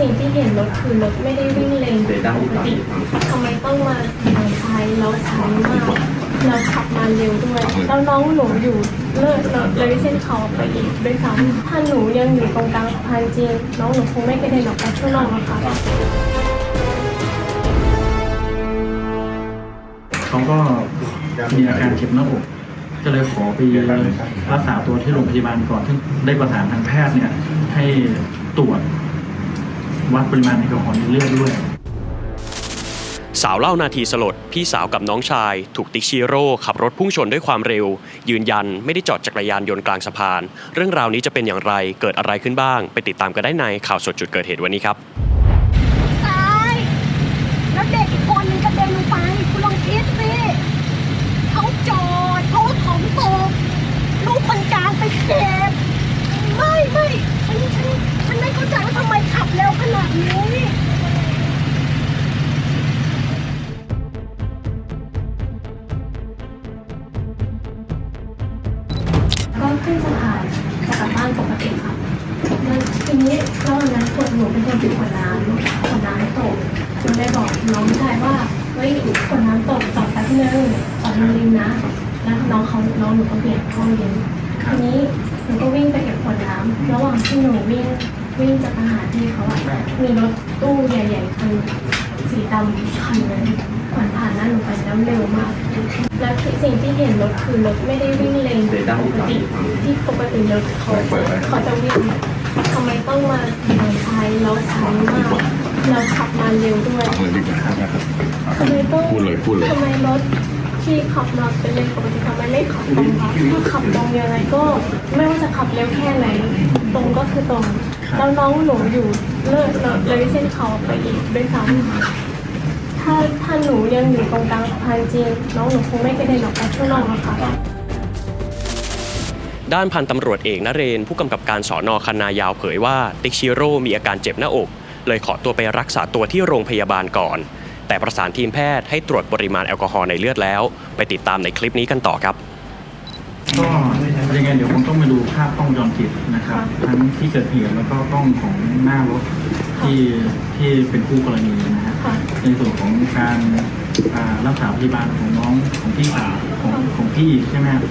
สิ่งที่เห็นรถคือรถไม่ได้วิ่งเลนปกติทำไมต้องมาทางซ้ายแล้วช้ามากเราขับมาเร็วด้วยแล้วน้องหนูอยู่เลิศเลยเส้นเขาไปอีกด้วยซ้ำถ้าหนูยังอยู่ตรงกลางสะพานจริงน้องหนูคงไม่กระเด็นออกไปข้างนอกหรอกค่ะเขาก็มีอาการเจ็บหน้าอกก็เลยขอไปรักษาตัวที่โรงพยาบาลก่อน ซึ่งได้ประสานทางแพทย์เนี่ยให้ตรวจ วัดปริมาณแอลกอฮอล์ในเลือดด้วยสาวเล่านาทีสลด พี่สาวกับน้องชาย ถูกติชิโร่ขับรถพุ่งชนด้วยความเร็ว ยืนยันไม่ได้จอดจักรยานยนต์กลางสะพาน เรื่องราวนี้จะเป็นอย่างไรเกิดอะไรขึ้นบ้าง ไปติดตามกันได้ในข่าวสดจุดเกิดเหตุวันนี้ครับ นนั้นปวดหัวเป็นคนติดขวดน้ำขวดน้ำตกมันได้บอกน้องชายว่าเฮ้ยขวดน้ำตกจอดแป๊บนึงจอดริมนะ แล้วน้องเขาน้องหนูก็เปลี่ยนห้องเย็นทีนี้หนูก็วิ่งไปเก็บขวดน้ำระหว่างที่หนูวิ่งวิ่งจะไปหาที่เขาอะมีรถตู้ใหญ่ๆคันสีดำคันนึงผ่านผ่านหน้าหนูไปแล้วเร็วมาก แล้วสิ่งที่เห็นรถคือรถไม่ได้วิ่งเลนปกติที่ปกติรถเขาเขาจะวิ่ง ทำไมต้องมาทางซ้ายแล้วช้ามากเราขับมาเร็วด้วยเลยดีกว่าครับทำไมต้องพูดเลยพูดเลยทำไมรถที่ขับมาเป็นเลนปกติทำไมไม่ขับตรงคะถ้าขับตรงยังไงก็ไม่ว่าจะขับเร็วแค่ไหน ตรงก็คือตรงครับแล้วน้องหนูอยู่เลิศเลยเส้นเขาไปอีกด้วยซ้ำถ้าถ้าหนูยังอยู่ตรงกลางสะพานจริงน้องหนูคงไม่กระเด็นออกไปข้างนอกหรอกค่ะ ด้านพันตำรวจเอกนเรนทร์ผู้กำกับการสอนอคันนายาวเผยว่าติ๊กชิโร่มีอาการเจ็บหน้าอก เลยขอตัวไปรักษาตัวที่โรงพยาบาลก่อน แต่ประสานทีมแพทย์ให้ตรวจปริมาณแอลกอฮอล์ในเลือดแล้ว ไปติดตามในคลิปนี้กันต่อครับก็ยังไงเดี๋ยวคงต้องมาดูภาพกล้องวงจรปิดนะครับ ทั้งที่เกิดเหตุแล้วก็กล้องของหน้ารถที่ที่เป็นคู่กรณีนะฮะค่ะ ในส่วนของการอ่ารักษาพยาบาลของน้องของพี่สาวของของพี่ใช่ไหมครับ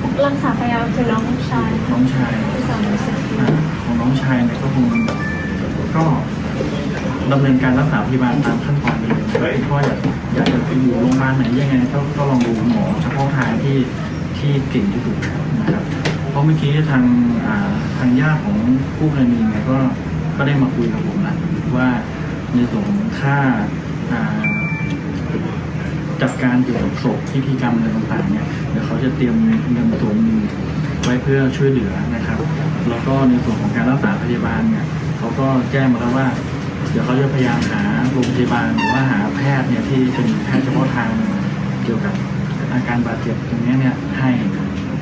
ของรักษาพยาบาลคือน้องชายน้องชายที่สามสิบอ่าของน้องชายเนี่ยก็คงก็ดำเนินการรักษาพยาบาลตามขั้นตอนไปเลยนะครับเพราะอยากอยากจะไปอยู่โรงพยาบาลไหนยังไงก็ก็ลองดูหมอเฉพาะทางที่ที่เก่งที่สุดนะครับ เพราะเมื่อกี้ทางอ่าทางญาติของผู้กรณีเนี่ยก็ก็ได้มาคุยกับผมนะว่า ในส่วนของค่าจัดการเกี่ยวกับศพพิธีกรรมอะไรต่างๆเนี่ยเดี๋ยวเขาจะเตรียมเงินส่วนหนึ่งไว้เพื่อช่วยเหลือนะครับ แล้วก็ในส่วนของการรักษาพยาบาลเนี่ยเขาก็แจ้งมาแล้วว่า เดี๋ยวเขาจะพยายามหาโรงพยาบาลหรือว่าหาแพทย์เนี่ยที่เป็นแพทย์เฉพาะทางเกี่ยวกับอาการบาดเจ็บตรงนี้เนี่ยให้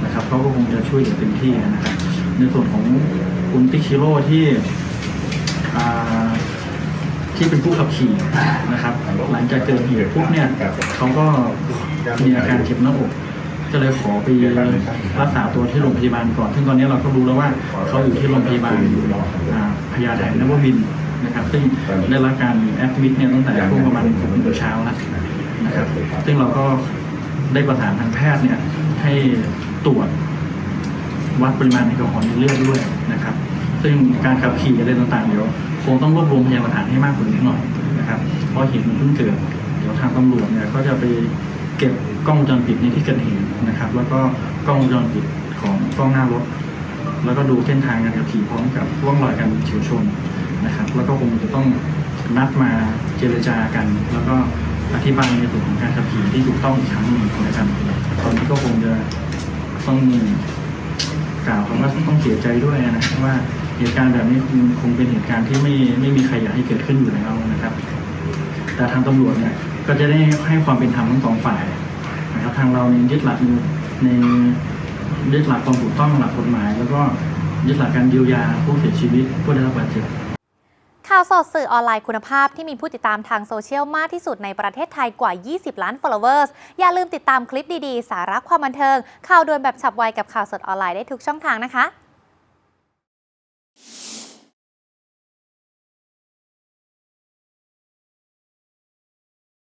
นะครับเขาก็คงจะช่วยเหลือเต็มที่นะครับ ในส่วนของคุณติ๊กชิโร่ที่อ่า ที่เป็นผู้ขับขี่นะครับ หลังจากเกิดเหตุปุ๊บเนี่ยเขาก็มีอาการเจ็บหน้าอก ก็เลยขอไปรักษาตัวที่โรงพยาบาลก่อน ซึ่งตอนนี้เราก็รู้แล้วว่าเขาอยู่ที่โรงพยาบาลพญาไทนวมินทร์นะครับ ซึ่งได้รับการแอดมิดเนี่ยตั้งแต่ช่วงประมาณหกโมงเช้าแล้วนะครับ ซึ่งเราก็ได้ประสานทางแพทย์เนี่ยให้ตรวจวัดปริมาณแอลกอฮอล์ในเลือดด้วยนะครับ ซึ่งการขับขี่อะไรต่างๆเดี๋ยว งต้องรวบรวมพยานหลักฐานให้มากกว่านี้หน่อยนะครับเพราะเหตุมันเพิ่งเกิดเดี๋ยวทางตำรวจเนี่ยก็จะไปเก็บกล้องวงจรปิดในที่เกิดเหตุนะครับ แล้วก็กล้องวงจรปิดของกล้องหน้ารถ แล้วก็ดูเส้นทางการขับขี่พร้อมกับร่องรอยการเฉียวชนนะครับ แล้วก็คงจะต้องนัดมาเจรจากัน แล้วก็อธิบายในส่วนของการขับขี่ที่ถูกต้องอีกครั้งหนึ่งนะครับตอนนี้ก็คงจะต้องกล่าวคำว่าต้องเสียใจด้วยนะว่า เหตุการณ์แบบนี้คงคงเป็นเหตุการณ์ที่ไม่ไม่มีใครอยากให้เกิดขึ้นอยู่แล้วนะครับ แต่ทางตำรวจเนี่ยก็จะได้ให้ความเป็นธรรมทั้งสองฝ่ายนะครับทางเราเนี่ยยึดหลักในยึดหลักความถูกต้องหลักกฎหมาย แล้วก็ยึดหลักการเยียวยาผู้เสียชีวิตผู้ได้รับบาดเจ็บข่าวสดสื่อออนไลน์คุณภาพที่มีผู้ติดตามทางโซเชียลมากที่สุดในประเทศไทยกว่า 20 ล้าน followers อย่าลืมติดตามคลิปดีๆ สาระความบันเทิง ข่าวด่วนแบบฉับไวกับข่าวสดออนไลน์ได้ทุกช่องทางนะคะ